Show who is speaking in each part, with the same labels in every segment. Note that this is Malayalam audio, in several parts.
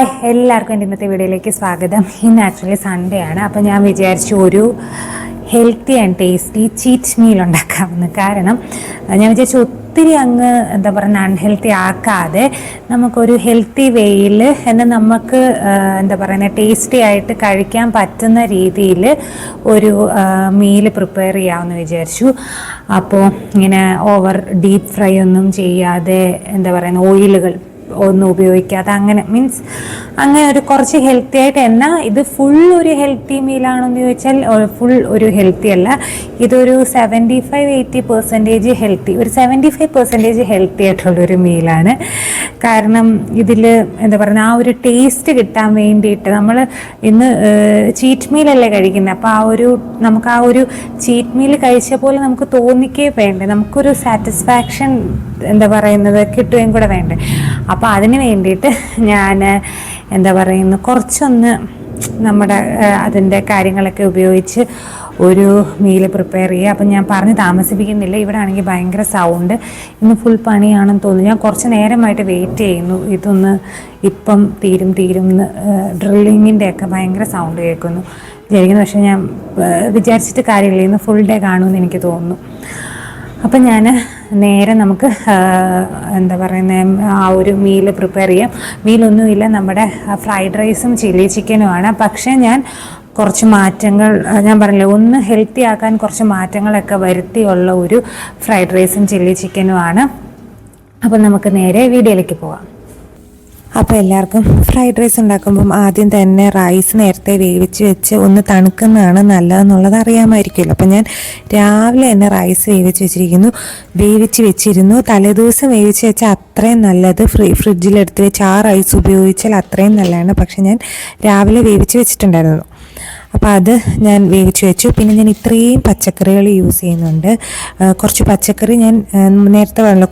Speaker 1: എല്ലാവർക്കും എന്റെ ഇന്നത്തെ വീഡിയോയിലേക്ക് സ്വാഗതം. ഇന്ന് ആക്ച്വലി സൺഡേ ആണ്. അപ്പോൾ ഞാൻ വിചാരിച്ചു ഒരു healthy and tasty cheat meal ഉണ്ടാക്കാമെന്ന്. കാരണം ഞാൻ വിചാരിച്ചു ഒത്തിരി അങ്ങ് എന്താ പറയുക അൺഹെൽത്തി ആക്കാതെ നമുക്കൊരു ഹെൽത്തി വേയിൽ എന്നാൽ നമുക്ക് എന്താ പറയുക ടേസ്റ്റി ആയിട്ട് കഴിക്കാൻ പറ്റുന്ന രീതിയിൽ ഒരു മീൽ പ്രിപ്പയർ ചെയ്യാമെന്ന് വിചാരിച്ചു. അപ്പോൾ ഇങ്ങനെ ഓവർ ഡീപ്പ് ഫ്രൈ ഒന്നും ചെയ്യാതെ എന്താ പറയുന്ന ഓയിലുകൾ ഒന്നും ഉപയോഗിക്കാതെ അങ്ങനെ മീൻസ് അങ്ങനെ ഒരു കുറച്ച് ഹെൽത്തി ആയിട്ട് എന്നാൽ ഇത് ഫുൾ ഒരു ഹെൽത്തി മീലാണെന്ന് ചോദിച്ചാൽ ഫുൾ ഒരു ഹെൽത്തി അല്ല. ഇതൊരു seventy five eighty percentage healthy ഒരു സെവന്റി ഫൈവ് പെർസെന്റേജ് ഹെൽത്തി ആയിട്ടുള്ളൊരു മീലാണ് കാരണം ഇതിൽ എന്താ പറയുക ആ ഒരു ടേസ്റ്റ് കിട്ടാൻ വേണ്ടിയിട്ട് നമ്മൾ ഇന്ന് ചീറ്റ് മീലല്ലേ കഴിക്കുന്നത് അപ്പോൾ ആ ഒരു നമുക്ക് ആ ഒരു ചീറ്റ് മീൽ കഴിച്ച പോലെ നമുക്ക് തോന്നിക്കേ വേണ്ടേ. നമുക്കൊരു സാറ്റിസ്ഫാക്ഷൻ എന്താ പറയുന്നത് കിട്ടുകയും കൂടെ വേണ്ടേ. അപ്പോൾ അതിന് വേണ്ടിയിട്ട് ഞാൻ എന്താ പറയുന്ന കുറച്ചൊന്ന് നമ്മുടെ അതിന്റെ കാര്യങ്ങളൊക്കെ ഉപയോഗിച്ച് ഒരു മീൽ പ്രിപ്പയർ ചെയ്യുക. അപ്പം ഞാൻ പറഞ്ഞ് താമസിപ്പിക്കുന്നില്ല. ഇവിടെ ആണെങ്കിൽ ഭയങ്കര സൗണ്ട്. ഇന്ന് ഫുൾ പണിയാണെന്ന് തോന്നുന്നു. ഞാൻ കുറച്ച് നേരമായിട്ട് വെയിറ്റ് ചെയ്യുന്നു. ഇതൊന്ന് ഇപ്പം തീരും തീരും എന്ന് ഡ്രില്ലിങ്ങിന്റെ ഒക്കെ ഭയങ്കര സൗണ്ട് കേൾക്കുന്നു. വിചാരിക്കുന്നു. പക്ഷേ ഞാൻ വിചാരിച്ചിട്ട് കാര്യമില്ല. ഇന്ന് ഫുൾ ഡേ കാണുമെന്ന് എനിക്ക് തോന്നുന്നു. അപ്പം ഞാൻ നേരെ നമുക്ക് എന്താ പറയുന്നത് ആ ഒരു മീൽ പ്രിപ്പയർ ചെയ്യാം. മീലൊന്നുമില്ല നമ്മുടെ ഫ്രൈഡ് റൈസും ചില്ലി ചിക്കനുമാണ് പക്ഷേ ഞാൻ കുറച്ച് മാറ്റങ്ങൾ ഞാൻ പറഞ്ഞില്ലേ ഒന്ന് ഹെൽത്തി ആക്കാൻ കുറച്ച് മാറ്റങ്ങളൊക്കെ വരുത്തിയുള്ള ഒരു ഫ്രൈഡ് റൈസും ചില്ലി ചിക്കനുമാണ് അപ്പം നമുക്ക് നേരെ വീഡിയോയിലേക്ക് പോകാം അപ്പോൾ എല്ലാവർക്കും ഫ്രൈഡ് റൈസ് ഉണ്ടാക്കുമ്പം ആദ്യം തന്നെ റൈസ് നേരത്തെ വേവിച്ച് വെച്ച് ഒന്ന് തണുക്കുന്നതാണ് നല്ലതെന്നുള്ളത് അറിയാമായിരിക്കുമല്ലോ. അപ്പം ഞാൻ രാവിലെ തന്നെ റൈസ് വേവിച്ച് വെച്ചിരിക്കുന്നു. വേവിച്ച് വെച്ചിരുന്നു. തലേദിവസം വേവിച്ച് വെച്ചാൽ അത്രയും നല്ലത് ഫ്രീ ഫ്രിഡ്ജിലെടുത്ത് വെച്ച് ആ റൈസ് ഉപയോഗിച്ചാൽ അത്രയും നല്ലതാണ്. പക്ഷേ ഞാൻ രാവിലെ വേവിച്ച് വെച്ചിട്ടുണ്ടായിരുന്നു. അപ്പോൾ അത് ഞാൻ വേവിച്ച് വെച്ചു. പിന്നെ ഞാൻ ഇത്രയും പച്ചക്കറികൾ യൂസ് ചെയ്യുന്നുണ്ട്. കുറച്ച് പച്ചക്കറി ഞാൻ നേരത്തെ പറഞ്ഞല്ലോ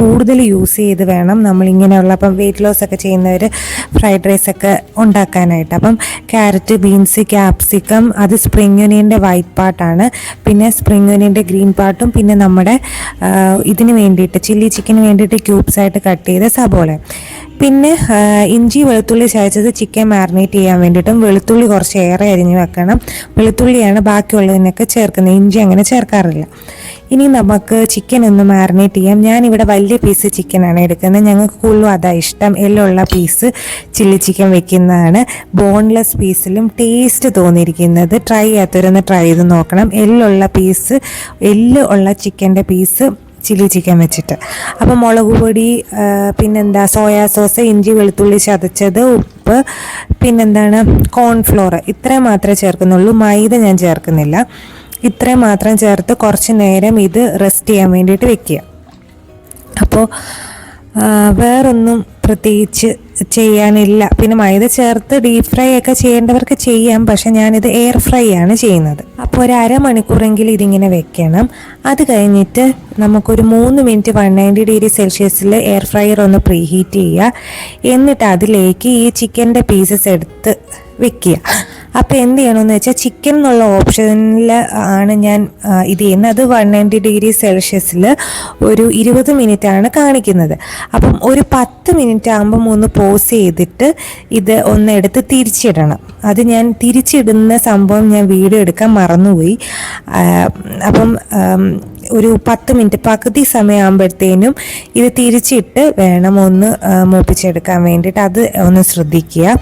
Speaker 1: കൂടുതൽ യൂസ് ചെയ്ത് വേണം നമ്മൾ ഇങ്ങനെയുള്ള അപ്പം വെയിറ്റ് ലോസ് ഒക്കെ ചെയ്യുന്നവർ ഫ്രൈഡ് റൈസ് ഒക്കെ ഉണ്ടാക്കാനായിട്ട്. അപ്പം ക്യാരറ്റ് ബീൻസ് ക്യാപ്സിക്കം അത് സ്പ്രിംഗ് ഒനിയന്റെ വൈറ്റ് പാർട്ടാണ് പിന്നെ സ്പ്രിംഗ് ഒനിയന്റെ ഗ്രീൻ പാർട്ടും പിന്നെ നമ്മുടെ ഇതിന് വേണ്ടിയിട്ട് ചില്ലി ചിക്കന് വേണ്ടിയിട്ട് ക്യൂബ്സ് ആയിട്ട് കട്ട് ചെയ്ത സബോള. പിന്നെ ഇഞ്ചി വെളുത്തുള്ളി ചതച്ചത് ചിക്കൻ മാറിനേറ്റ് ചെയ്യാൻ വേണ്ടിയിട്ടും വെളുത്തുള്ളി കുറച്ച് ഏറെ അരിഞ്ഞ് വെക്കണം. വെളുത്തുള്ളിയാണ് ബാക്കിയുള്ളതിനൊക്കെ ചേർക്കുന്നത്. ഇഞ്ചി അങ്ങനെ ചേർക്കാറില്ല. ഇനി നമുക്ക് ചിക്കൻ ഒന്ന് മാറിനേറ്റ് ചെയ്യാം. ഞാനിവിടെ വലിയ പീസ് ചിക്കനാണ് എടുക്കുന്നത്. ഞങ്ങൾക്ക് കൂടുതലും അതാ ഇഷ്ടം. എല്ലുള്ള പീസ് ചില്ലി ചിക്കൻ വെക്കുന്നതാണ്. ബോൺലെസ് പീസിലും ടേസ്റ്റ് തോന്നിയിരിക്കുന്നത്. ട്രൈ ചെയ്യാത്തവരൊന്ന് ട്രൈ ചെയ്ത് നോക്കണം. എല്ലുള്ള പീസ് എല്ല് ഉള്ള ചിക്കന്റെ പീസ് ചില്ലി ചിക്കൻ വെച്ചിട്ട്. അപ്പോൾ മുളക് പൊടി പിന്നെന്താ സോയാ സോസ് ഇഞ്ചി വെളുത്തുള്ളി ചതച്ചത് ഉപ്പ് പിന്നെന്താണ് കോൺഫ്ലോർ. ഇത്രയും മാത്രമേ ചേർക്കുന്നുള്ളൂ. മൈദ ഞാൻ ചേർക്കുന്നില്ല. ഇത്രയും മാത്രം ചേർത്ത് കുറച്ച് നേരം ഇത് റെസ്റ്റ് ചെയ്യാൻ വേണ്ടിയിട്ട് വെക്കുക. അപ്പോൾ വേറൊന്നും പ്രത്യേകിച്ച് ചെയ്യാനില്ല. പിന്നെ മൈദ ചേർത്ത് ഡീപ് ഫ്രൈ ഒക്കെ ചെയ്യേണ്ടവർക്ക് ചെയ്യാം. പക്ഷെ ഞാനിത് എയർ ഫ്രൈ ആണ് ചെയ്യുന്നത്. അപ്പോൾ ഒരു അരമണിക്കൂറെങ്കിലും ഇതിങ്ങനെ വെക്കണം. അത് കഴിഞ്ഞിട്ട് നമുക്കൊരു മൂന്ന് മിനിറ്റ് വൺ നയന്റി ഡിഗ്രി സെൽഷ്യസിൽ എയർ ഫ്രയർ ഒന്ന് പ്രീ ഹീറ്റ് ചെയ്യുക. എന്നിട്ട് അതിലേക്ക് ഈ ചിക്കന്റെ പീസസ് എടുത്ത് വെക്കുക. അപ്പോൾ എന്ത് ചെയ്യണമെന്ന് വെച്ചാൽ ചിക്കൻ എന്നുള്ള ഓപ്ഷനിൽ ആണ് ഞാൻ ഇത് ചെയ്യുന്നത്. അത് വൺ നയന്റി ഡിഗ്രി സെൽഷ്യസിൽ ഒരു ഇരുപത് മിനിറ്റ് ആണ് കാണിക്കുന്നത്. അപ്പം ഒരു പത്ത് മിനിറ്റ് ആകുമ്പം ഒന്ന് പോസ് ചെയ്തിട്ട് ഇത് ഒന്നെടുത്ത് തിരിച്ചിടണം. അത് ഞാൻ തിരിച്ചിടുന്ന സംഭവം ഞാൻ വീഡിയോ എടുക്കാൻ മറന്നുപോയി. അപ്പം ഒരു പത്ത് മിനിറ്റ് പകുതി സമയമാകുമ്പോഴത്തേനും ഇത് തിരിച്ചിട്ട് വേണം ഒന്ന് മൂപ്പിച്ചെടുക്കാൻ വേണ്ടിയിട്ട്. അത് ഒന്ന് ശ്രദ്ധിക്കുക.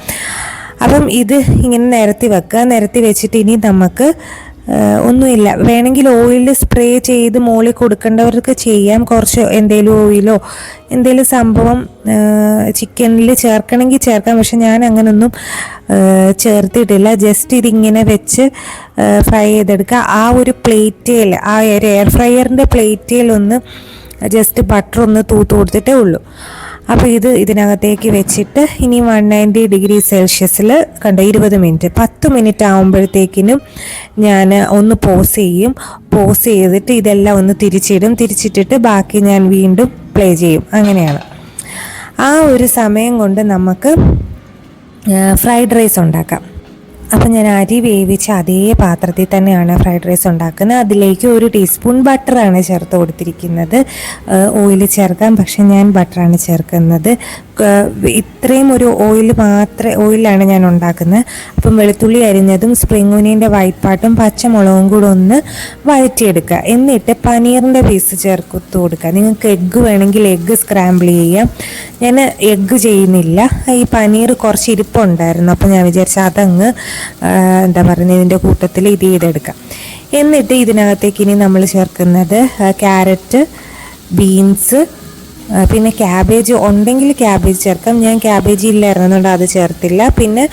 Speaker 1: അപ്പം ഇത് ഇങ്ങനെ നിരത്തി വെക്കുക. നിരത്തി വെച്ചിട്ട് ഇനി നമുക്ക് ഒന്നുമില്ല. വേണമെങ്കിൽ ഓയിൽ സ്പ്രേ ചെയ്ത് മോളിൽ കൊടുക്കേണ്ടവർക്ക് ചെയ്യാം. കുറച്ച് എന്തെങ്കിലും ഓയിലോ എന്തെങ്കിലും സംഭവം ചിക്കനിൽ ചേർക്കണമെങ്കിൽ ചേർക്കാം. പക്ഷെ ഞാൻ അങ്ങനൊന്നും ചേർത്തിട്ടില്ല. ജസ്റ്റ് ഇതിങ്ങനെ വെച്ച് ഫ്രൈ ചെയ്തെടുക്കുക. ആ ഒരു പ്ലേറ്റേൽ ആ ഒരു എയർ ഫ്രയറിന്റെ പ്ലേറ്റിൽ ഒന്ന് ജസ്റ്റ് ബട്ടർ ഒന്ന് തൂത്ത് കൊടുത്തിട്ടേ ഉള്ളൂ. അപ്പോൾ ഇത് ഇതിനകത്തേക്ക് വെച്ചിട്ട് ഇനി വൺ നയന്റി ഡിഗ്രി സെൽഷ്യസിൽ കണ്ട ഇരുപത് മിനിറ്റ് പത്ത് മിനിറ്റ് ആകുമ്പോഴത്തേക്കിനും ഞാൻ ഒന്ന് പോസ് ചെയ്യും. പോസ് ചെയ്തിട്ട് ഇതെല്ലാം ഒന്ന് തിരിച്ചിടും. തിരിച്ചിട്ടിട്ട് ബാക്കി ഞാൻ വീണ്ടും പ്ലേ ചെയ്യും. അങ്ങനെയാണ്. ആ ഒരു സമയം കൊണ്ട് നമുക്ക് ഫ്രൈഡ് റൈസ് ഉണ്ടാക്കാം. അപ്പം ഞാൻ അരി വേവിച്ച അതേ പാത്രത്തിൽ തന്നെയാണ് ഫ്രൈഡ് റൈസ് ഉണ്ടാക്കുന്നത്. അതിലേക്ക് ഒരു ടീസ്പൂൺ ബട്ടറാണ് ചേർത്ത് കൊടുത്തിരിക്കുന്നത്. ഓയിൽ ചേർക്കാം പക്ഷേ ഞാൻ ബട്ടറാണ് ചേർക്കുന്നത്. ഇത്രയും ഒരു ഓയിൽ മാത്രമേ ഓയിലാണ് ഞാൻ ഉണ്ടാക്കുന്നത്. അപ്പം വെളുത്തുള്ളി അരിഞ്ഞതും സ്പ്രിംഗ് ഒനിയന്റെ വൈറ്റ് പാട്ടും പച്ചമുളകും കൂടെ ഒന്ന് വഴറ്റിയെടുക്കുക. എന്നിട്ട് പനീറിന്റെ പീസ് ചേർത്ത് കൊടുക്കുക. നിങ്ങൾക്ക് എഗ്ഗ് വേണമെങ്കിൽ എഗ്ഗ് സ്ക്രാമ്പിൾ ചെയ്യാം. ഞാൻ എഗ്ഗ് ചെയ്യുന്നില്ല. ഈ പനീർ കുറച്ച് ഇരിപ്പുണ്ടായിരുന്നു. അപ്പോൾ ഞാൻ വിചാരിച്ചാൽ അതങ്ങ് എന്താ പറയുക ഇതിന്റെ കൂട്ടത്തിൽ ഇത് ചെയ്തെടുക്കാം. എന്നിട്ട് ഇതിനകത്തേക്ക് ഇനി നമ്മൾ ചേർക്കുന്നത് ക്യാരറ്റ് ബീൻസ് പിന്നെ ക്യാബേജ് ഉണ്ടെങ്കിൽ ക്യാബേജ് ചേർക്കാം. ഞാൻ ക്യാബേജ് ഇല്ലായിരുന്നുകൊണ്ട് അത് ചേർത്തില്ല. പിന്നെ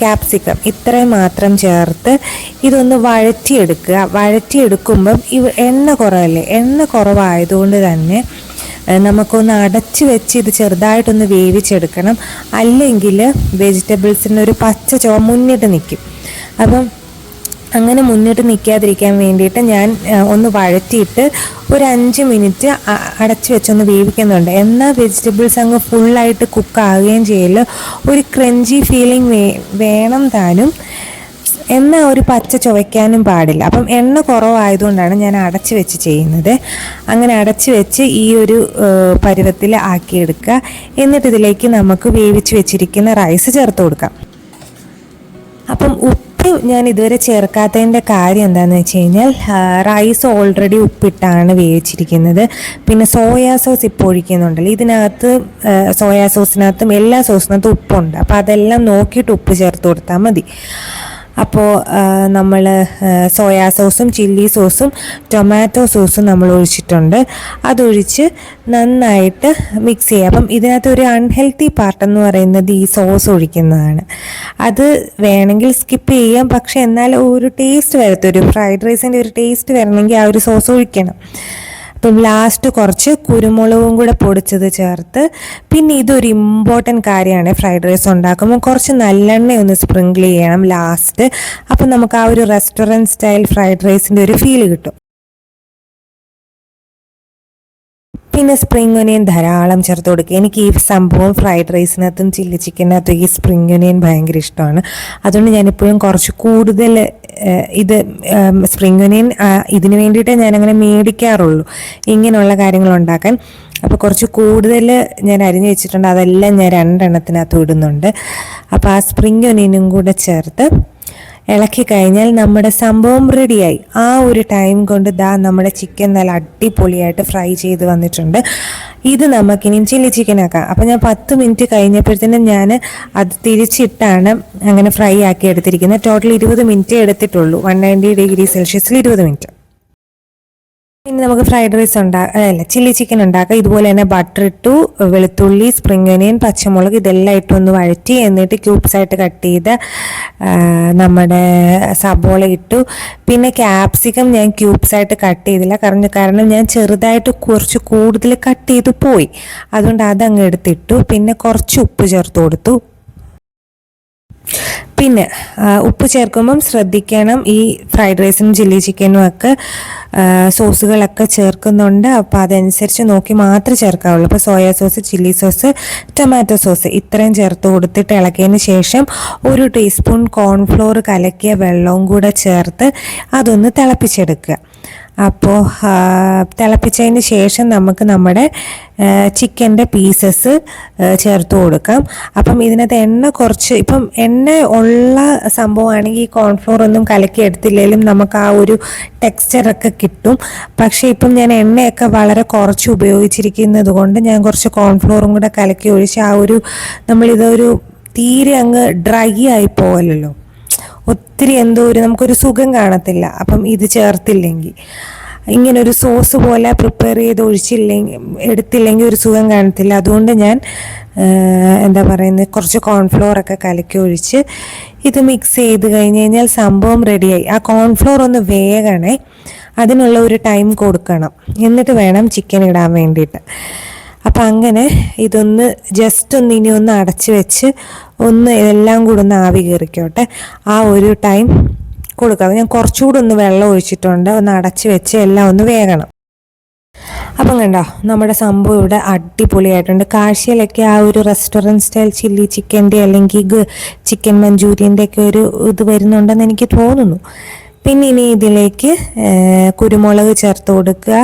Speaker 1: ക്യാപ്സിക്കം ഇത്രയും മാത്രം ചേർത്ത് ഇതൊന്ന് വഴറ്റിയെടുക്കുക. വഴറ്റിയെടുക്കുമ്പം ഇവ എണ്ണ കുറവല്ലേ? എണ്ണ കുറവായതുകൊണ്ട് തന്നെ നമുക്കൊന്ന് അടച്ചു വെച്ച് ഇത് ചെറുതായിട്ടൊന്ന് വേവിച്ചെടുക്കണം. അല്ലെങ്കിൽ വെജിറ്റബിൾസിന്റെ ഒരു പച്ച ചോ മുന്നിട്ട് നിൽക്കും അപ്പം അങ്ങനെ മുന്നിട്ട് നിൽക്കാതിരിക്കാൻ വേണ്ടിയിട്ട് ഞാൻ ഒന്ന് വഴറ്റിയിട്ട് ഒരു അഞ്ച് മിനിറ്റ് അടച്ചു വെച്ചൊന്ന് വേവിക്കുന്നുണ്ട്. എന്നാൽ വെജിറ്റബിൾസ് അങ്ങ് ഫുള്ളായിട്ട് കുക്കാവുകയും ചെയ്യൽ ഒരു ക്രഞ്ചി ഫീലിംഗ് വേണം താനും. എന്നാൽ ഒരു പച്ച ചുവയ്ക്കാനും പാടില്ല. അപ്പം എണ്ണ കുറവായതുകൊണ്ടാണ് ഞാൻ അടച്ചു വെച്ച് ചെയ്യുന്നത്. അങ്ങനെ അടച്ചു വെച്ച് ഈ ഒരു പരുവത്തിൽ ആക്കിയെടുക്കുക. എന്നിട്ട് ഇതിലേക്ക് നമുക്ക് വേവിച്ച് വെച്ചിരിക്കുന്ന റൈസ് ചേർത്ത് കൊടുക്കാം. അപ്പം ഉപ്പ് ഞാൻ ഇതുവരെ ചേർക്കാത്തതിന്റെ കാര്യം എന്താണെന്ന് വെച്ച് കഴിഞ്ഞാൽ റൈസ് ഓൾറെഡി ഉപ്പിട്ടാണ് വേവിച്ചിരിക്കുന്നത്. പിന്നെ സോയാ സോസ് ഇപ്പോൾ ഒഴിക്കുന്നുണ്ടല്ലോ. ഇതിനകത്ത് സോയാ സോസിനകത്തും എല്ലാ സോസിനകത്തും ഉപ്പുണ്ട്. അപ്പോൾ അതെല്ലാം നോക്കിയിട്ട് ഉപ്പ് ചേർത്ത് കൊടുത്താൽ മതി. അപ്പോൾ നമ്മൾ സോയാ സോസും ചില്ലി സോസും ടൊമാറ്റോ സോസും നമ്മൾ ഒഴിച്ചിട്ടുണ്ട്. അതൊഴിച്ച് നന്നായിട്ട് മിക്സ് ചെയ്യുക അപ്പം ഇതിനകത്ത് ഒരു അൺഹെൽത്തി പാർട്ടെന്ന് പറയുന്നത് ഈ സോസ് ഒഴിക്കുന്നതാണ്. അത് വേണമെങ്കിൽ സ്കിപ്പ് ചെയ്യാം. പക്ഷേ എന്നാൽ ഒരു ടേസ്റ്റ് വരത്തൊരു ഫ്രൈഡ് റൈസിന്റെ ഒരു ടേസ്റ്റ് വരണമെങ്കിൽ ആ ഒരു സോസ് ഒഴിക്കണം. അപ്പം ലാസ്റ്റ് കുറച്ച് കുരുമുളകും കൂടെ പൊടിച്ചത് ചേർത്ത് പിന്നെ ഇതൊരു ഇമ്പോർട്ടന്റ് കാര്യമാണ്. ഫ്രൈഡ് റൈസ് ഉണ്ടാക്കുമ്പോൾ കുറച്ച് നല്ലെണ്ണ ഒന്ന് സ്പ്രിങ്കിൾ ചെയ്യണം ലാസ്റ്റ് അപ്പം നമുക്ക് ആ ഒരു റെസ്റ്റോറന്റ് സ്റ്റൈൽ ഫ്രൈഡ് റൈസിന്റെ ഒരു ഫീൽ കിട്ടും. പിന്നെ സ്പ്രിംഗ് ഒനിയൻ ധാരാളം ചേർത്ത് കൊടുക്കുക. എനിക്ക് ഈ സംഭവം ഫ്രൈഡ് റൈസിനകത്തും ചില്ലി ചിക്കനകത്തും ഈ സ്പ്രിംഗ് ഒനിയൻ ഭയങ്കര ഇഷ്ടമാണ്. അതുകൊണ്ട് ഞാനിപ്പോഴും കുറച്ച് കൂടുതൽ ഇത് സ്പ്രിംഗ് ഒനിയൻ ഇതിന് വേണ്ടിയിട്ടേ ഞാനങ്ങനെ മേടിക്കാറുള്ളൂ. ഇങ്ങനെയുള്ള കാര്യങ്ങൾ ഉണ്ടാക്കാൻ. അപ്പോൾ കുറച്ച് കൂടുതൽ ഞാൻ അരിഞ്ഞു വെച്ചിട്ടുണ്ട്. അതെല്ലാം ഞാൻ രണ്ടെണ്ണത്തിനകത്ത് ഇടുന്നുണ്ട്. അപ്പോൾ ആ സ്പ്രിംഗ് ഒനിയനും കൂടെ ചേർത്ത് ഇളക്കി കഴിഞ്ഞാൽ നമ്മുടെ സംഭവം റെഡിയായി ആ ഒരു ടൈം കൊണ്ട് ദാ നമ്മുടെ ചിക്കൻ നല്ല അടിപൊളിയായിട്ട് ഫ്രൈ ചെയ്ത് വന്നിട്ടുണ്ട്. ഇത് നമുക്കിനിയും ചില്ലി ചിക്കൻ ആക്കാം. അപ്പം ഞാൻ പത്ത് മിനിറ്റ് കഴിഞ്ഞപ്പോഴത്തേനും ഞാൻ അത് തിരിച്ചിട്ടാണ് അങ്ങനെ ഫ്രൈ ആക്കി എടുത്തിരിക്കുന്നത്. ടോട്ടൽ ഇരുപത് മിനിറ്റ് എടുത്തിട്ടുള്ളൂ. വൺ നയന്റി ഡിഗ്രി സെൽഷ്യസിൽ ഇരുപത് മിനിറ്റ് ഇനി നമുക്ക് ഫ്രൈഡ് റൈസ് ഉണ്ടാക്കാം അല്ല ചില്ലി ചിക്കൻ ഉണ്ടാക്കാം. ഇതുപോലെ തന്നെ ബട്ടർ ഇട്ടു വെളുത്തുള്ളി സ്പ്രിംഗ് ഒനിയൻ പച്ചമുളക് ഇതെല്ലാം ഇട്ടൊന്ന് വഴറ്റി എന്നിട്ട് ക്യൂബ്സ് ആയിട്ട് കട്ട് ചെയ്ത് നമ്മുടെ സബോള ഇട്ടു. പിന്നെ ക്യാപ്സിക്കം ഞാൻ ക്യൂബ്സ് ആയിട്ട് കട്ട് ചെയ്തില്ല. കാരണം കാരണം ഞാൻ ചെറുതായിട്ട് കുറച്ച് കൂടുതൽ കട്ട് ചെയ്ത് പോയി. അതുകൊണ്ട് അതങ്ങ് എടുത്തിട്ടു. പിന്നെ കുറച്ച് ഉപ്പ് ചേർത്ത് കൊടുത്തു. പിന്നെ ഉപ്പ് ചേർക്കുമ്പം ശ്രദ്ധിക്കണം. ഈ ഫ്രൈഡ് റൈസിനും ചില്ലി ചിക്കനും ഒക്കെ സോസുകളൊക്കെ ചേർക്കുന്നുണ്ട്. അപ്പോൾ അതനുസരിച്ച് നോക്കി മാത്രമേ ചേർക്കാവുള്ളൂ. അപ്പോൾ soya sauce chilli sauce tomato sauce ഇത്രയും ചേർത്ത് കൊടുത്തിട്ട് ഇളക്കിയതിന് ശേഷം ഒരു ടീസ്പൂൺ കോൺഫ്ലോർ കലക്കിയ വെള്ളവും കൂടെ ചേർത്ത് അതൊന്ന് തിളപ്പിച്ചെടുക്കുക. അപ്പോൾ തിളപ്പിച്ചതിന് ശേഷം നമുക്ക് നമ്മുടെ ചിക്കന്റെ പീസസ് ചേർത്ത് കൊടുക്കാം. അപ്പം ഇതിനകത്ത് എണ്ണ കുറച്ച് ഇപ്പം എണ്ണ ഉള്ള സംഭവമാണെങ്കിൽ ഈ കോൺഫ്ലോർ ഒന്നും കലക്കി എടുത്തില്ലെങ്കിലും നമുക്ക് ആ ഒരു ടെക്സ്ചറൊക്കെ കിട്ടും. പക്ഷേ ഇപ്പം ഞാൻ എണ്ണയൊക്കെ വളരെ കുറച്ച് ഉപയോഗിച്ചിരിക്കുന്നത് കൊണ്ട് ഞാൻ കുറച്ച് കോൺഫ്ലോറും കൂടെ കലക്കി ഒഴിച്ച് ആ ഒരു നമ്മളിതൊരു തീരെ അങ്ങ് ഡ്രൈ ആയി പോകലല്ലോ ഒത്തിരി എന്തോ ഒരു നമുക്കൊരു സുഖം കാണത്തില്ല. അപ്പം ഇത് ചേർത്തില്ലെങ്കിൽ ഒരു സോസ് പോലെ പ്രിപ്പയർ ചെയ്ത് ഒഴിച്ചില്ലെങ്കിൽ എടുത്തില്ലെങ്കിൽ ഒരു സുഖം കാണത്തില്ല. അതുകൊണ്ട് ഞാൻ എന്താ പറയുന്നത് കുറച്ച് കോൺഫ്ലോർ ഒക്കെ കലക്കി ഒഴിച്ച് ഇത് മിക്സ് ചെയ്ത് കഴിഞ്ഞ് കഴിഞ്ഞാൽ സംഭവം റെഡിയായി ആ കോൺഫ്ലോർ ഒന്ന് വേഗണേ അതിനുള്ള ഒരു ടൈം കൊടുക്കണം. എന്നിട്ട് വേണം ചിക്കൻ ഇടാൻ വേണ്ടിയിട്ട്. അപ്പം അങ്ങനെ ഇതൊന്ന് ജസ്റ്റ് ഒന്ന് ഇനി ഒന്ന് അടച്ച് വെച്ച് ഒന്ന് ഇതെല്ലാം കൂടെ ഒന്ന് ആവി കയറിക്കോട്ടെ. ആ ഒരു ടൈം കൊടുക്കാം. ഞാൻ കുറച്ചുകൂടെ ഒന്ന് വെള്ളം ഒഴിച്ചിട്ടുണ്ട്. ഒന്ന് അടച്ച് വെച്ച് എല്ലാം ഒന്ന് വേകണം.
Speaker 2: അപ്പം കണ്ടോ നമ്മുടെ സംഭവം ഇവിടെ അടിപൊളിയായിട്ടുണ്ട്. കാഴ്ചയിലൊക്കെ ആ ഒരു റെസ്റ്റോറന്റ് സ്റ്റൈൽ ചില്ലി ചിക്കന്റെ അല്ലെങ്കിൽ ചിക്കൻ മഞ്ചൂരിയന്റെ ഒക്കെ ഒരു ഇത് വരുന്നുണ്ടെന്ന് എനിക്ക് തോന്നുന്നു. പിന്നെ ഇനി ഇതിലേക്ക് കുരുമുളക് ചേർത്ത് കൊടുക്കുക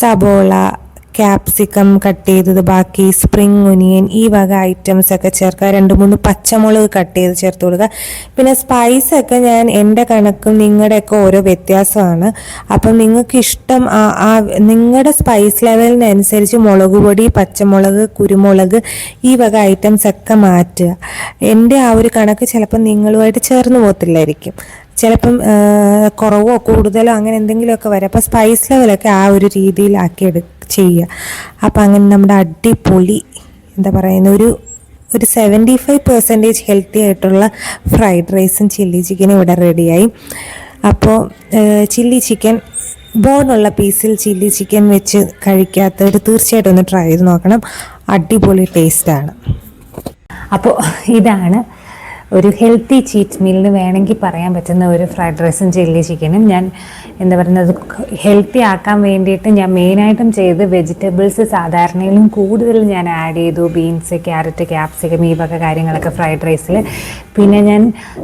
Speaker 2: സബോള ക്യാപ്സിക്കം കട്ട് ചെയ്തത് ബാക്കി സ്പ്രിങ് ഒനിയൻ ഈ വക ഐറ്റംസ് ഒക്കെ ചേർക്കുക. രണ്ട് മൂന്ന് പച്ചമുളക് കട്ട് ചെയ്ത് ചേർത്ത് കൊടുക്കുക. പിന്നെ സ്പൈസ് ഒക്കെ ഞാൻ എന്റെ കണക്കും നിങ്ങളുടെയൊക്കെ ഓരോ വ്യത്യാസമാണ്. അപ്പം നിങ്ങൾക്ക് ഇഷ്ടം ആ- നിങ്ങളുടെ സ്പൈസ് ലെവലിനനുസരിച്ച് മുളക് പൊടി പച്ചമുളക് കുരുമുളക് ഈ വക ഐറ്റംസ് ഒക്കെ മാറ്റുക. എന്റെ ആ ഒരു കണക്ക് ചിലപ്പോൾ നിങ്ങളുമായിട്ട് ചേർന്ന് പോകത്തില്ലായിരിക്കും. ചിലപ്പം കുറവോ കൂടുതലോ അങ്ങനെ എന്തെങ്കിലുമൊക്കെ വരാം. അപ്പോൾ സ്പൈസ് ലെവലൊക്കെ ആ ഒരു രീതിയിലാക്കി എടു ചെയ്യുക. അപ്പോൾ അങ്ങനെ നമ്മുടെ അടിപൊളി എന്താ പറയുന്ന ഒരു ഒരു സെവന്റി ഫൈവ് പെർസെന്റേജ് ഹെൽത്തി ആയിട്ടുള്ള ഫ്രൈഡ് റൈസും ചില്ലി ചിക്കനും ഇവിടെ റെഡിയായി അപ്പോൾ ചില്ലി ചിക്കൻ ബോണുള്ള പീസിൽ ചില്ലി ചിക്കൻ വെച്ച് കഴിക്കാത്തവർ തീർച്ചയായിട്ടും ഒന്ന് ട്രൈ ചെയ്ത് നോക്കണം. അടിപൊളി ടേസ്റ്റാണ് അപ്പോൾ ഇതാണ് ഒരു ഹെൽത്തി ചീറ്റ് മീലിന് വേണമെങ്കിൽ പറയാൻ പറ്റുന്ന ഒരു ഫ്രൈഡ് റൈസും ചില്ലി ചിക്കനും ഞാൻ എന്താ പറയുന്നത് ഹെൽത്തി ആക്കാൻ വേണ്ടിയിട്ട് ഞാൻ മെയിനായിട്ടും ചെയ്ത് വെജിറ്റബിൾസ് സാധാരണയിലും കൂടുതൽ ഞാൻ ആഡ് ചെയ്തു. ബീൻസ് ക്യാരറ്റ് ക്യാപ്സിക്കം ഈ വക കാര്യങ്ങളൊക്കെ ഫ്രൈഡ് റൈസിൽ പിന്നെ ഞാൻ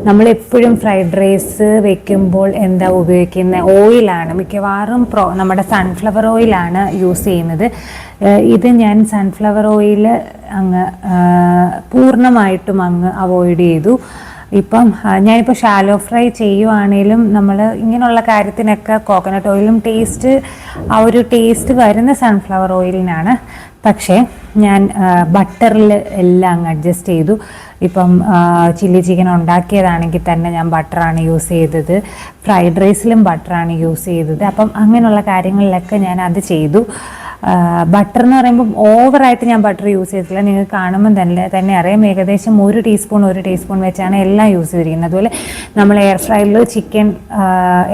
Speaker 2: നമ്മളെപ്പോഴും ഫ്രൈഡ് റൈസ് വെക്കുമ്പോൾ എന്താ ഉപയോഗിക്കുന്ന ഓയിലാണ് മിക്കവാറും പ്രോ നമ്മുടെ സൺഫ്ലവർ ഓയിലാണ് യൂസ് ചെയ്യുന്നത്. ഇത് ഞാൻ സൺഫ്ലവർ ഓയിൽ അങ്ങ് പൂർണമായിട്ടും അങ്ങ് അവോയ്ഡ് ചെയ്തു. ഇപ്പം ഞാനിപ്പോൾ ഷാലോ ഫ്രൈ ചെയ്യുവാണേലും നമ്മൾ ഇങ്ങനെയുള്ള കാര്യത്തിനൊക്കെ കോക്കനട്ട് ഓയിലും ടേസ്റ്റ് ആ ഒരു ടേസ്റ്റ് വരുന്ന സൺഫ്ലവർ ഓയിലിനാണ് പക്ഷേ ഞാൻ ബട്ടറിൽ എല്ലാം അങ്ങ് അഡ്ജസ്റ്റ് ചെയ്തു. ഇപ്പം ചില്ലി ചിക്കൻ ഉണ്ടാക്കിയതാണെങ്കിൽ തന്നെ ഞാൻ ബട്ടറാണ് യൂസ് ചെയ്തത്. ഫ്രൈഡ് റൈസിലും ബട്ടറാണ് യൂസ് ചെയ്തത്. അപ്പം അങ്ങനെയുള്ള കാര്യങ്ങളിലൊക്കെ ഞാൻ അത് ചെയ്തു. ബട്ടർ എന്ന് പറയുമ്പോൾ ഓവറായിട്ട് ഞാൻ ബട്ടർ യൂസ് ചെയ്തിട്ടില്ല. നിങ്ങൾക്ക് കാണുമ്പോൾ തന്നെ തന്നെ അറിയാം. ഏകദേശം ഒരു ടീസ്പൂൺ ഒരു ടീസ്പൂൺ വെച്ചാണ് എല്ലാം യൂസ് ചെയ്തിരിക്കുന്നത്. അതുപോലെ നമ്മൾ എയർ ഫ്രൈയിൽ ചിക്കൻ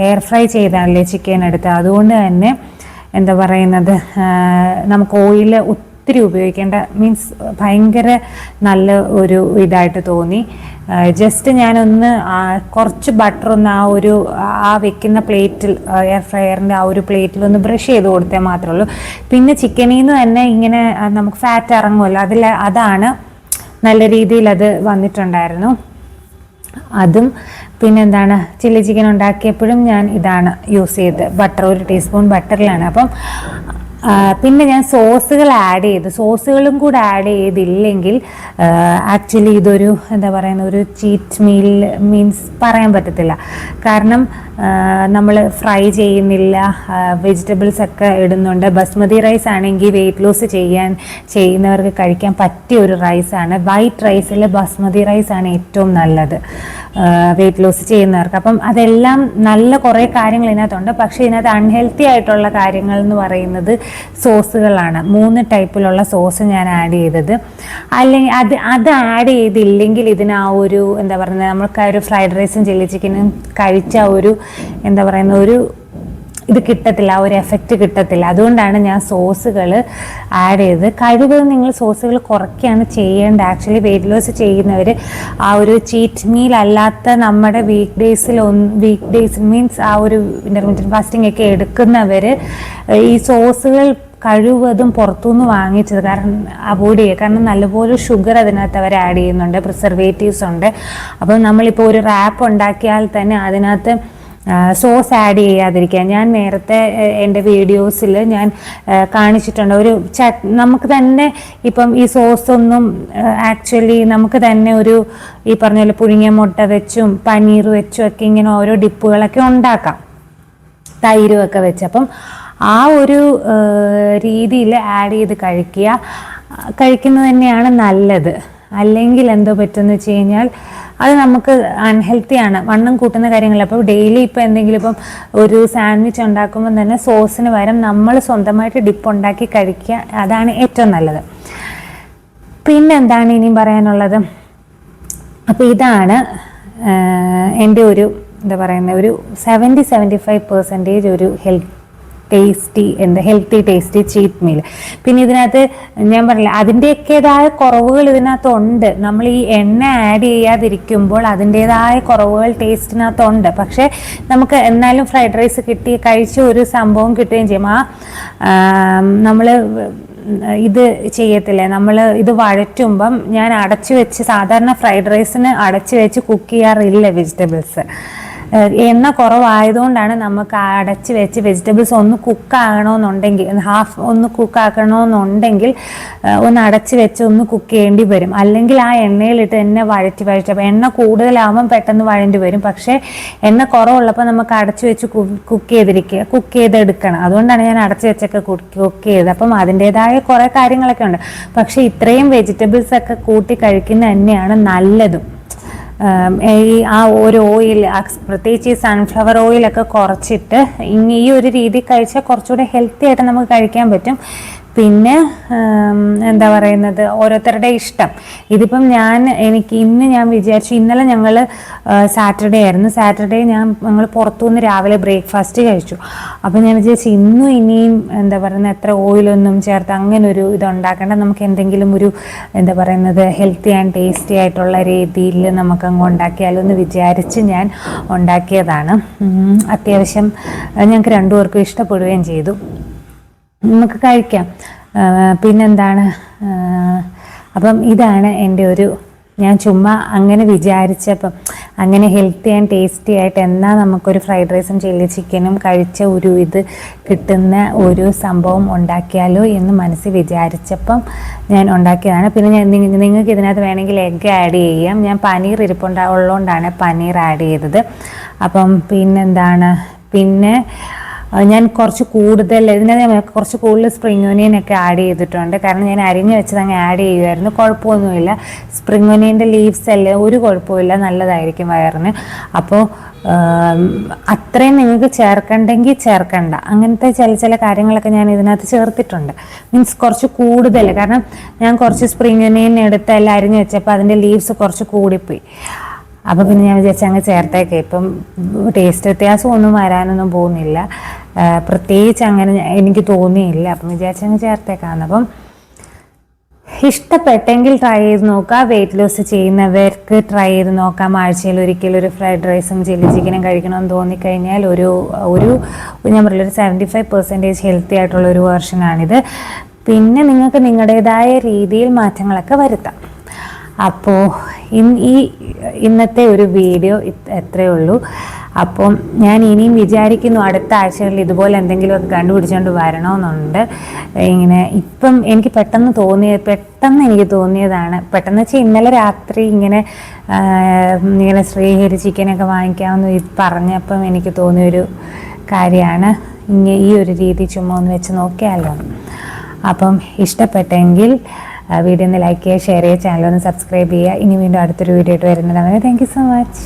Speaker 2: എയർ ഫ്രൈ ചെയ്താണല്ലേ ചിക്കൻ എടുത്ത്. അതുകൊണ്ട് തന്നെ എന്താ പറയുന്നത് നമുക്ക് ഓയിൽ ഒത്തിരി ഉപയോഗിക്കേണ്ട മീൻസ് ഭയങ്കര നല്ല ഒരു ഇതായിട്ട് തോന്നി. ജസ്റ്റ് ഞാനൊന്ന് കുറച്ച് ബട്ടർ ഒന്ന് ആ ഒരു ആ വെക്കുന്ന പ്ലേറ്റിൽ എയർ ഫ്രയറിന്റെ ആ ഒരു പ്ലേറ്റിൽ ഒന്ന് ബ്രഷ് ചെയ്ത് കൊടുത്തേ മാത്രമേ ഉള്ളൂ. പിന്നെ ചിക്കനിൽ നിന്ന് തന്നെ ഇങ്ങനെ നമുക്ക് ഫാറ്റ് ഇറങ്ങുമല്ലോ. അതിൽ അതാണ് നല്ല രീതിയിൽ അത് വന്നിട്ടുണ്ടായിരുന്നു. അതും പിന്നെ എന്താണ് ചില്ലി ചിക്കൻ ഉണ്ടാക്കിയപ്പോഴും ഞാൻ ഇതാണ് യൂസ് ചെയ്തത്. ബട്ടർ ഒരു ടീസ്പൂൺ ബട്ടറിലാണ് അപ്പം പിന്നെ ഞാൻ സോസുകൾ ആഡ് ചെയ്തു. സോസുകളും കൂടെ ആഡ് ചെയ്തില്ലെങ്കിൽ ആക്ച്വലി ഇതൊരു എന്താ പറയുന്ന ഒരു ചീറ്റ് മീൽ മീൻസ് പറയാൻ പറ്റത്തില്ല. കാരണം നമ്മൾ ഫ്രൈ ചെയ്യുന്നില്ല. വെജിറ്റബിൾസ് ഒക്കെ ഇടുന്നുണ്ട്. ബസ്മതി റൈസ് ആണെങ്കിൽ വെയിറ്റ് ലോസ് ചെയ്യാൻ ചെയ്യുന്നവർക്ക് കഴിക്കാൻ പറ്റിയ ഒരു റൈസാണ് വൈറ്റ് റൈസിൽ ബസ്മതി റൈസ് ആണ് ഏറ്റവും നല്ലത്. വെയിറ്റ് ലോസ് ചെയ്യുന്നവർക്ക്. അപ്പം അതെല്ലാം നല്ല കുറേ കാര്യങ്ങൾ ഇതിനകത്തുണ്ട്. പക്ഷേ ഇതിനകത്ത് അൺഹെൽത്തി ആയിട്ടുള്ള കാര്യങ്ങൾ എന്ന് പറയുന്നത് സോസുകളാണ് മൂന്ന് ടൈപ്പിലുള്ള സോസ് ഞാൻ ആഡ് ചെയ്തത്. അല്ലെങ്കിൽ അത് അത് ആഡ് ചെയ്തില്ലെങ്കിൽ ഇതിന് ആ ഒരു എന്താ പറയുന്നത് നമ്മൾക്ക് ആ ഒരു ഫ്രൈഡ് റൈസും ചില്ലി ചിക്കനും കഴിച്ച ഒരു എന്താ പറയുന്ന ഒരു ഇത് കിട്ടത്തില്ല ആ ഒരു എഫക്റ്റ് കിട്ടത്തില്ല. അതുകൊണ്ടാണ് ഞാൻ സോസുകൾ ആഡ് ചെയ്തത്. കഴിവതും നിങ്ങൾ സോസുകൾ കുറയ്ക്കുകയാണ് ചെയ്യേണ്ടത്. ആക്ച്വലി വെയിറ്റ് ലോസ് ചെയ്യുന്നവർ ആ ഒരു ചീറ്റ് മീൽ അല്ലാത്ത നമ്മുടെ വീക്ക് ഡേയ്സിൽ ഒന്ന് വീക്ക് ഡേയ്സ് മീൻസ് ആ ഒരു ഇന്റർമീഡിയറ്റ് ഫാസ്റ്റിംഗ് ഒക്കെ എടുക്കുന്നവർ ഈ സോസുകൾ കഴിവതും പുറത്തുനിന്ന് വാങ്ങിച്ചത് കാരണം അവോയ്ഡ് ചെയ്യുക. കാരണം നല്ലപോലെ ഷുഗർ അതിനകത്ത് അവർ ആഡ് ചെയ്യുന്നുണ്ട് പ്രിസർവേറ്റീവ്സ് ഉണ്ട്. അപ്പോൾ നമ്മളിപ്പോൾ ഒരു റാപ്പ് ഉണ്ടാക്കിയാൽ തന്നെ അതിനകത്ത് സോസ് ആഡ് ചെയ്യാതിരിക്കുക ഞാൻ നേരത്തെ എന്റെ വീഡിയോസിൽ ഞാൻ കാണിച്ചിട്ടുണ്ട്. ഒരു നമുക്ക് തന്നെ ഇപ്പം ഈ സോസ് ഒന്നും ആക്ച്വലി നമുക്ക് തന്നെ ഒരു ഈ പറഞ്ഞ പോലെ പുഴുങ്ങിയ മുട്ട വെച്ചും പനീർ വെച്ചും ഒക്കെ ഇങ്ങനെ ഓരോ ഡിപ്പുകളൊക്കെ ഉണ്ടാക്കാം. തൈരും ഒക്കെ വെച്ച്. അപ്പം ആ ഒരു രീതിയിൽ ആഡ് ചെയ്ത് കഴിക്കുക. കഴിക്കുന്നത് തന്നെയാണ് നല്ലത്. അല്ലെങ്കിൽ എന്തോ പറ്റുമെന്ന് വെച്ച് കഴിഞ്ഞാൽ അത് നമുക്ക് അൺഹെൽത്തി ആണ്. വണ്ണം കൂട്ടുന്ന കാര്യങ്ങൾ അപ്പോൾ ഡെയിലി ഇപ്പോൾ എന്തെങ്കിലും ഇപ്പം ഒരു സാൻഡ്വിച്ച് ഉണ്ടാക്കുമ്പോൾ തന്നെ സോസിന് പകരം നമ്മൾ സ്വന്തമായിട്ട് ഡിപ്പ് ഉണ്ടാക്കി കഴിക്കുക. അതാണ് ഏറ്റവും നല്ലത്. പിന്നെ എന്താണ് ഇനിയും പറയാനുള്ളത്? അപ്പോൾ ഇതാണ് എന്റെ ഒരു എന്താ പറയുന്നത് ഒരു സെവന്റി സെവന്റി ഫൈവ് പെർസെന്റേജ് ഒരു ഹെൽത്ത് ടേസ്റ്റി എന്ത് ഹെൽത്തി ടേസ്റ്റി ചീറ്റ് മീൽ പിന്നെ ഇതിനകത്ത് ഞാൻ പറഞ്ഞില്ല അതിന്റെയൊക്കെതായ കുറവുകൾ ഇതിനകത്തുണ്ട്. നമ്മൾ ഈ എണ്ണ ആഡ് ചെയ്യാതിരിക്കുമ്പോൾ അതിന്റെതായ കുറവുകൾ ടേസ്റ്റിനകത്തുണ്ട് പക്ഷേ നമുക്ക് എന്നാലും ഫ്രൈഡ് റൈസ് കിട്ടി കഴിച്ച ഒരു സംഭവം കിട്ടുകയും ചെയ്യും. ആ നമ്മൾ ഇത് ചെയ്യത്തില്ലേ? നമ്മൾ ഇത് വഴറ്റുമ്പം ഞാൻ അടച്ചു വെച്ച് സാധാരണ ഫ്രൈഡ് റൈസിന് അടച്ചു വെച്ച് കുക്ക് ചെയ്യാറില്ല വെജിറ്റബിൾസ് എണ്ണ കുറവായതുകൊണ്ടാണ് നമുക്ക് അടച്ച് വെച്ച് വെജിറ്റബിൾസ് ഒന്ന് കുക്ക് ആകണമെന്നുണ്ടെങ്കിൽ ഹാഫ് ഒന്ന് കുക്ക് ആക്കണമെന്നുണ്ടെങ്കിൽ ഒന്ന് അടച്ച് വെച്ച് ഒന്ന് കുക്ക് ചെയ്യേണ്ടി വരും. അല്ലെങ്കിൽ ആ എണ്ണയിലിട്ട് തന്നെ വഴറ്റി വഴറ്റി. എണ്ണ കൂടുതലാകുമ്പം പെട്ടെന്ന് വഴണ്ടി വരും. പക്ഷേ എണ്ണ കുറവുള്ളപ്പോൾ നമുക്ക് അടച്ച് വെച്ച് കുക്ക് ചെയ്തിരിക്കുക കുക്ക് ചെയ്തെടുക്കണം. അതുകൊണ്ടാണ് ഞാൻ അടച്ച് വെച്ചൊക്കെ കുക്ക് ചെയ്തത്. അപ്പം അതിന്റെതായ കുറേ കാര്യങ്ങളൊക്കെ ഉണ്ട്. പക്ഷേ ഇത്രയും വെജിറ്റബിൾസ് ഒക്കെ കൂട്ടി കഴിക്കുന്നത് തന്നെയാണ് നല്ലതും. ഈ ആ ഒരു ഓയിൽ പ്രത്യേകിച്ച് ഈ സൺഫ്ലവർ ഓയിലൊക്കെ കുറച്ചിട്ട് ഈ ഒരു രീതി കഴിച്ചാൽ കുറച്ചുകൂടെ ഹെൽത്തി ആയിട്ട് നമുക്ക് കഴിക്കാൻ പറ്റും. പിന്നെ എന്താ പറയുന്നത്? ഓരോരുത്തരുടെ ഇഷ്ടം. ഇതിപ്പം ഞാൻ എനിക്ക് ഇന്ന് ഞാൻ വിചാരിച്ചു ഇന്നലെ ഞങ്ങൾ സാറ്റർഡേ ആയിരുന്നു. സാറ്റർഡേ ഞാൻ ഞങ്ങൾ പുറത്തുനിന്ന് രാവിലെ ബ്രേക്ക്ഫാസ്റ്റ് കഴിച്ചു. അപ്പം ഞാൻ വിചാരിച്ചു ഇന്നും ഇനിയും എന്താ പറയുന്നത് എത്ര ഓയിലൊന്നും ചേർത്ത് അങ്ങനെ ഒരു ഇതുണ്ടാക്കേണ്ട. നമുക്ക് എന്തെങ്കിലും ഒരു എന്താ പറയുന്നത് ഹെൽത്തി ആൻഡ് ടേസ്റ്റി ആയിട്ടുള്ള രീതിയിൽ നമുക്ക് അങ്ങ് ഉണ്ടാക്കിയാലോ എന്ന് വിചാരിച്ച് ഞാൻ ഉണ്ടാക്കിയതാണ്. അത്യാവശ്യം ഞങ്ങൾക്ക് രണ്ടുപേർക്കും ഇഷ്ടപ്പെടുകയും ചെയ്തു. നമുക്ക് കഴിക്കാം. പിന്നെന്താണ്? അപ്പം ഇതാണ് എന്റെ ഒരു ഞാൻ ചുമ്മാ അങ്ങനെ വിചാരിച്ചപ്പം അങ്ങനെ ഹെൽത്തി ആൻഡ് ടേസ്റ്റി ആയിട്ട് എന്നാ നമുക്കൊരു ഫ്രൈഡ് റൈസും ചില്ലി ചിക്കനും കഴിച്ച ഒരു ഇത് കിട്ടുന്ന ഒരു സംഭവം ഉണ്ടാക്കിയാലോ എന്ന് മനസ്സിൽ വിചാരിച്ചപ്പം ഞാൻ ഉണ്ടാക്കിയതാണ്. പിന്നെ ഞാൻ നിങ്ങൾക്ക് ഇതിനകത്ത് വേണമെങ്കിൽ എഗ്ഗ് ആഡ് ചെയ്യാം. ഞാൻ പനീർ ഇരിപ്പുണ്ടാ ഉള്ളതുകൊണ്ടാണ് പനീർ ആഡ് ചെയ്തത്. അപ്പം പിന്നെന്താണ്? പിന്നെ ഞാൻ കുറച്ച് കൂടുതൽ ഇതിനകത്ത് കുറച്ച് കൂടുതൽ സ്പ്രിംഗ് ഒനിയനൊക്കെ ആഡ് ചെയ്തിട്ടുണ്ട്. കാരണം ഞാൻ അരിഞ്ഞ് വെച്ചത് അങ്ങ് ആഡ് ചെയ്യുമായിരുന്നു കുഴപ്പമൊന്നുമില്ല. സ്പ്രിംഗ് ഒനിയന്റെ ലീവ്സ് എല്ലാം ഒരു കുഴപ്പമില്ല. നല്ലതായിരിക്കും വയറിന്. അപ്പോൾ അത്രയും നിങ്ങൾക്ക് ചേർക്കണ്ടെങ്കിൽ ചേർക്കണ്ട. അങ്ങനത്തെ ചില ചില കാര്യങ്ങളൊക്കെ ഞാൻ ഇതിനകത്ത് ചേർത്തിട്ടുണ്ട്. മീൻസ് കുറച്ച് കൂടുതൽ. കാരണം ഞാൻ കുറച്ച് സ്പ്രിംഗ് ഒനിയൻ എടുത്ത് എല്ലാം അരിഞ്ഞ് വെച്ചപ്പോൾ അതിന്റെ ലീവ്സ് കുറച്ച് കൂടിപ്പോയി. അപ്പോൾ പിന്നെ ഞാൻ വിചാരിച്ചു അങ്ങ് ചേർത്തേക്കെ. ഇപ്പം ടേസ്റ്റ് വ്യത്യാസം ഒന്നും വരാനൊന്നും പോകുന്നില്ല. പ്രത്യേകിച്ച് അങ്ങനെ എനിക്ക് തോന്നിയില്ല. അപ്പം വിചാരിച്ചങ്ങ് ചേർത്തേക്കാന്ന് അപ്പം ഇഷ്ടപ്പെട്ടെങ്കിൽ ട്രൈ ചെയ്ത് നോക്കുക. വെയിറ്റ് ലോസ് ചെയ്യുന്നവർക്ക് ട്രൈ ചെയ്ത് നോക്കാം. ആഴ്ചയിൽ ഒരിക്കലും ഒരു ഫ്രൈഡ് റൈസും ചില്ലി ചിക്കനും കഴിക്കണമെന്ന് തോന്നിക്കഴിഞ്ഞാൽ ഒരു ഒരു ഞാൻ പറയില്ല ഒരു സെവന്റി ഫൈവ് പെർസെന്റേജ് ഹെൽത്തി ആയിട്ടുള്ള ഒരു വേർഷനാണിത് പിന്നെ നിങ്ങൾക്ക് നിങ്ങളുടേതായ രീതിയിൽ മാറ്റങ്ങളൊക്കെ വരുത്താം. അപ്പോൾ ഈ ഇന്നത്തെ ഒരു വീഡിയോ എത്രയേ ഉള്ളൂ? അപ്പം ഞാൻ ഇനിയും വിചാരിക്കുന്നു അടുത്ത ആഴ്ചകളിൽ ഇതുപോലെ എന്തെങ്കിലുമൊക്കെ കണ്ടുപിടിച്ചുകൊണ്ട് വരണമെന്നുണ്ട്. ഇങ്ങനെ ഇപ്പം എനിക്ക് പെട്ടെന്ന് തോന്നിയ പെട്ടെന്ന് എനിക്ക് തോന്നിയതാണ്. പെട്ടെന്ന് വെച്ചാൽ ഇന്നലെ രാത്രി ഇങ്ങനെ ഇങ്ങനെ ശ്രീഹരി ചിക്കനൊക്കെ വാങ്ങിക്കാമെന്ന് പറഞ്ഞപ്പം എനിക്ക് തോന്നിയൊരു കാര്യമാണ്. ഇങ്ങനെ ഈ ഒരു രീതി ചുമ്മാ ഒന്ന് വെച്ച് നോക്കിയാലോ. അപ്പം ഇഷ്ടപ്പെട്ടെങ്കിൽ വീഡിയോ ഒന്ന് ലൈക്ക് ചെയ്യുക ഷെയർ ചെയ്യുക ചാനൽ ഒന്ന് സബ്സ്ക്രൈബ് ചെയ്യുക. ഇനി വീണ്ടും അടുത്തൊരു വീഡിയോ ആയിട്ട് വരുന്നതാണ് താങ്ക് യു സോ മച്ച്